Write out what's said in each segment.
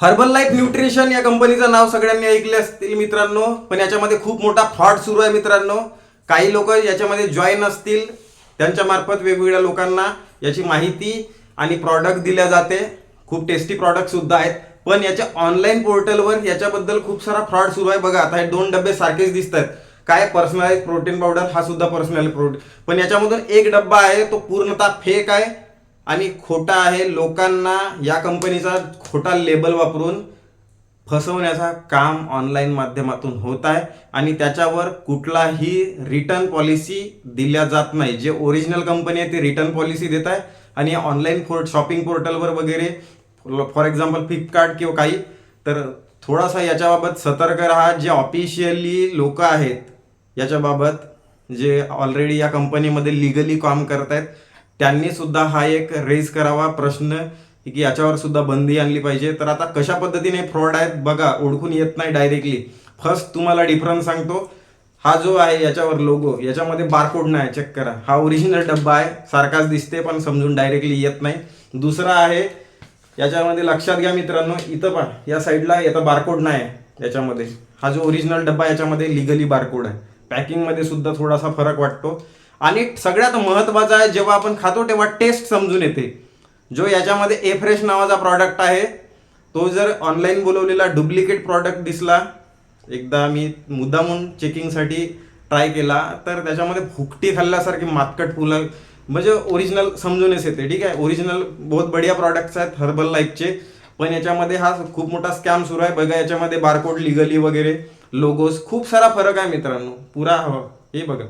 Herbal life nutrition या कंपनीचं नाव सगळ्यांनी ऐकले असतील मित्रांनो पण याच्यामध्ये खूप मोठा फ्रॉड सुरू आहे मित्रांनो. काही लोक याच्यामध्ये जॉईन असतील त्यांच्या मार्फत वेगवेगळ्या लोकांना याची माहिती आणि प्रॉडक्ट दिल्या जाते. खूप टेस्टी प्रॉडक्ट सुद्धा आहेत. पण याच्या ऑनलाईन पोर्टलवर याच्याबद्दल खूप सारा फ्रॉड सुरू आहे. बघा आता हे दोन डबे सारखेच दिसत आहेत काय पर्सनलाइज प्रोटीन पावडर हा सुद्धा पर्सनल प्रोटीन पण याच्यामधून एक डब्बा आहे तो पूर्णतः फेक आहे. आणि खोटा आहे लोकांना या कंपनीचा खोटा लेबल वापरून फसवण्याचा काम ऑनलाईन माध्यमातून होत आहे आणि त्याच्यावर कुठलाही रिटर्न पॉलिसी दिल्या जात नाही. जे ओरिजिनल कंपनी आहे ती रिटर्न पॉलिसी देत आहे आणि ऑनलाईन फोर शॉपिंग पोर्टलवर वगैरे फॉर एक्झाम्पल फ्लिपकार्ट किंवा काही तर थोडासा याच्याबाबत सतर्क राहा. जे ऑफिशियली लोक आहेत याच्याबाबत जे ऑलरेडी या कंपनीमध्ये लिगली काम करत आहेत त्यांनी सुद्धा हा एक रेज करावा प्रश्न की याच्यावर सुद्धा बंदी आणली पाहिजे. तर आता कशा पद्धतीने फ्रॉड आहेत बघा ओळखून येत नाही डायरेक्टली फर्स्ट तुम्हाला डिफरन्स सांगतो. हा जो आहे याच्यावर लोगो याच्यामध्ये बारकोड नाही चेक करा. हा ओरिजिनल डब्बा आहे सारखाच दिसते पण समजून डायरेक्टली येत नाही. दुसरा आहे याच्यामध्ये लक्षात घ्या मित्रांनो इथं पहा या साईडला याचा बारकोड नाही आहे याच्यामध्ये. हा जो ओरिजिनल डब्बा याच्यामध्ये लिगली बारकोड आहे. पॅकिंगमध्ये सुद्धा थोडासा फरक वाटतो. आणि सगळ्यात महत्त्वाचं आहे जेव्हा आपण खातो तेव्हा टेस्ट समजून येते. जो याच्यामध्ये ए फ्रेश नावाचा प्रॉडक्ट आहे तो जर ऑनलाईन बोलवलेला डुप्लिकेट प्रॉडक्ट दिसला एकदा मी मुद्दामून चेकिंगसाठी ट्राय केला तर त्याच्यामध्ये भुकटी खाल्ल्यासारखी मातकट फुलं म्हणजे ओरिजिनल समजूनच येते ठीक आहे? ओरिजिनल बहुत बढिया प्रॉडक्ट्स आहेत हर्बल लाईफचे पण याच्यामध्ये हा खूप मोठा स्कॅम सुरू आहे. बघा याच्यामध्ये बारकोड लिगली वगैरे लोगोस खूप सारा फरक आहे मित्रांनो. पुरा हवा हे बघा.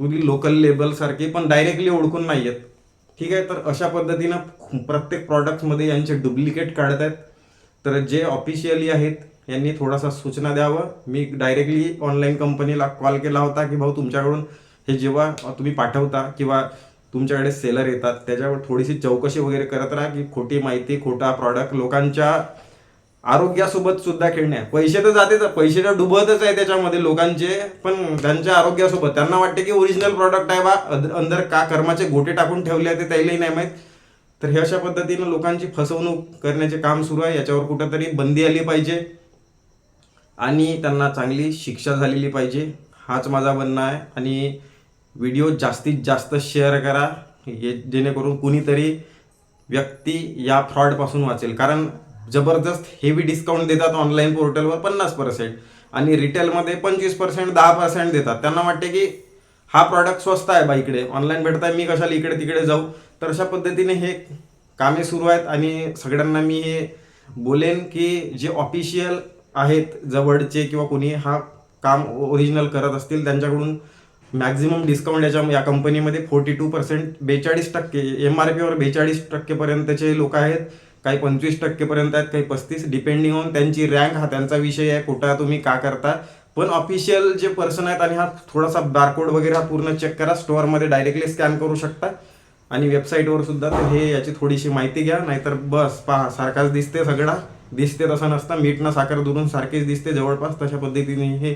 पूर्वी लोकल लेबलसारखे पण डायरेक्टली ओळखून नाही आहेत ठीक आहे? तर अशा पद्धतीनं प्रत्येक प्रॉडक्टमध्ये यांचे डुप्लिकेट काढत आहेत. तर जे ऑफिशियली आहेत यांनी थोडासा सूचना द्यावं. मी डायरेक्टली ऑनलाईन कंपनीला कॉल केला होता की भाऊ तुमच्याकडून हे जेव्हा तुम्ही पाठवता किंवा तुमच्याकडे सेलर येतात त्याच्यावर थोडीशी चौकशी वगैरे करत राहा की खोटी माहिती खोटा प्रॉडक्ट लोकांच्या आरोग्यासोबत सुद्धा खेळणे. पैसे तर जाते पैसे तर डुबतच आहे त्याच्यामध्ये लोकांचे पण त्यांच्या आरोग्यासोबत. त्यांना वाटते की ओरिजिनल प्रॉडक्ट आहे बा अंदर का कर्माचे गोटे टाकून ठेवले आहे ते त्यालाही नाही माहीत. तर हे अशा पद्धतीनं लोकांची फसवणूक करण्याचे काम सुरू आहे. याच्यावर कुठंतरी बंदी आली पाहिजे. आणि त्यांना चांगली शिक्षा झालेली पाहिजे. हाच माझा म्हणणं आहे. आणि व्हिडिओ जास्तीत जास्त शेअर करा. हे जेणेकरून कुणीतरी व्यक्ती या फ्रॉडपासून वाचेल. कारण जबरदस्त हेवी डिस्काउंट देतात ऑनलाईन पोर्टलवर पन्नास पर्सेंट आणि रिटेलमध्ये पंचवीस पर्सेंट दहा पर्सेंट देतात. त्यांना वाटते की हा प्रॉडक्ट स्वस्त आहे बा इकडे. ऑनलाईन भेटताय मी कशाला इकडे तिकडे जाऊ? तर अशा पद्धतीने हे कामे सुरू आहेत आणि सगळ्यांना मी हे बोलेन की जे ऑफिशियल आहेत जवळचे किंवा कोणी हा काम ओरिजिनल करत असतील त्यांच्याकडून मॅक्झिमम डिस्काउंट याच्या या कंपनीमध्ये फोर्टी टू पर्सेंट बेचाळीस टक्के एम आर पीवर बेचाळीस टक्केपर्यंतचे लोक आहेत. काही पंचवीस टक्केपर्यंत आहेत काही पस्तीस. डिपेंडिंग ऑन त्यांची रँक हा त्यांचा विषय आहे कुठं तुम्ही का करता. पण ऑफिशियल जे पर्सन आहेत आणि हा थोडासा बारकोड वगैरे हा पूर्ण चेक करा. स्टोअरमध्ये डायरेक्टली स्कॅन करू शकता. आणि वेबसाईटवर सुद्धा तर हे याची थोडीशी माहिती घ्या. नाहीतर बस पहा सारखाच दिसते सगळा. दिसते तसं नसतं. मीठनं साखर दुरून सारखीच दिसते. जवळपास तशा पद्धतीने हे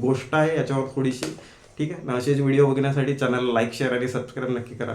गोष्ट आहे. याच्यावर थोडीशी ठीक आहे. असेच व्हिडिओ बघण्यासाठी चॅनल लाईक शेअर आणि सबस्क्राईब नक्की करा.